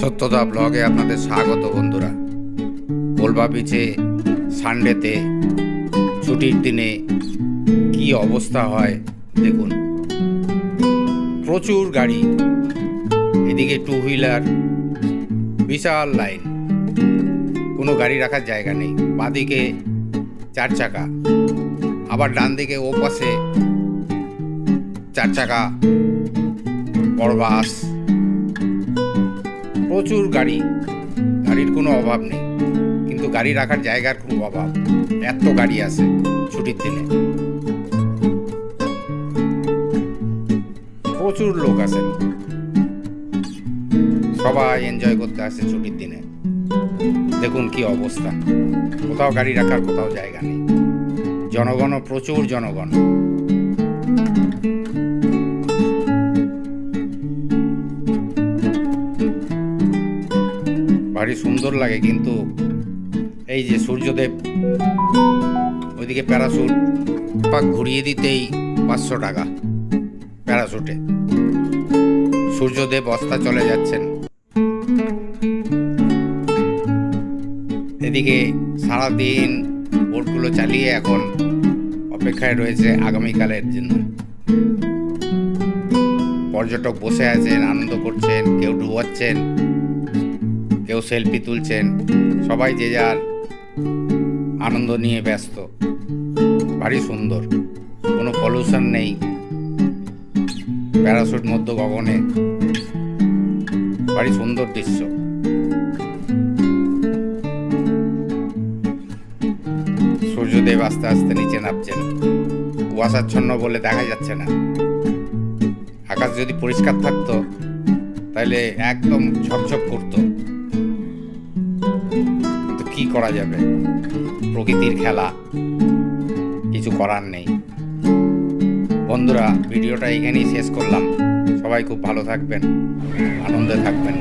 সত্যতা ব্লগে আপনাদের স্বাগত, বন্ধুরা। কোলবা বিচে সানডেতে ছুটির দিনে কি অবস্থা হয়, দেখুন। প্রচুর গাড়ি, এদিকে টু হুইলার বিশাল লাইন কোনো গাড়ি রাখার জায়গা নেই, বাঁদিকে চার চাকা, আবার ডান দিকে ও পাশে চার চাকা, বড় বাস। প্রচুর গাড়ি। গাড়ির কোনো অভাব নেই। কিন্তু গাড়ি রাখার জায়গার খুব অভাব। এত গাড়ি আছে ছুটির দিনে। প্রচুর লোক আছেন। সবাই এনজয় করতে আসে ছুটির দিনে। দেখুন কি অবস্থা। কোথাও গাড়ি রাখার কোথাও জায়গা নেই। জনগণ প্রচুর জনগণ। ভারী সুন্দর লাগে, কিন্তু এই যে সূর্যদেব, ওইদিকে প্যারাশুট পাক ঘুরিয়ে দিতেই পাঁচশো টাকা প্যারাশুটে সূর্যদেব অস্তা চলে যাচ্ছেন। এদিকে সারাদিন বোটগুলো চালিয়ে এখন অপেক্ষায় রয়েছে আগামীকালের জন্য। পর্যটক বসে আছেন, আনন্দ করছেন, কেউ ডুবাচ্ছেন। কেউ সেলফি তুলছেন, সবাই যে যার আনন্দ নিয়ে ব্যস্ত। ভারী সুন্দর, কোনো পলিউশন নেই। প্যারাশুট মধ্য গগনে। ভারী সুন্দর দৃশ্য। সূর্যদেব আস্তে আস্তে নিচে নামছেন। কুয়াশাচ্ছন্ন বলে দেখা যাচ্ছে না। আকাশ যদি পরিষ্কার থাকতো তাহলে একদম ঝকঝক করতো। কি করা যাবে? প্রকৃতির খেলা। কিছু করার নেই। বন্ধুরা, ভিডিওটা এখানেই শেষ করলাম। সবাই খুব ভালো থাকবেন, আনন্দে থাকবেন।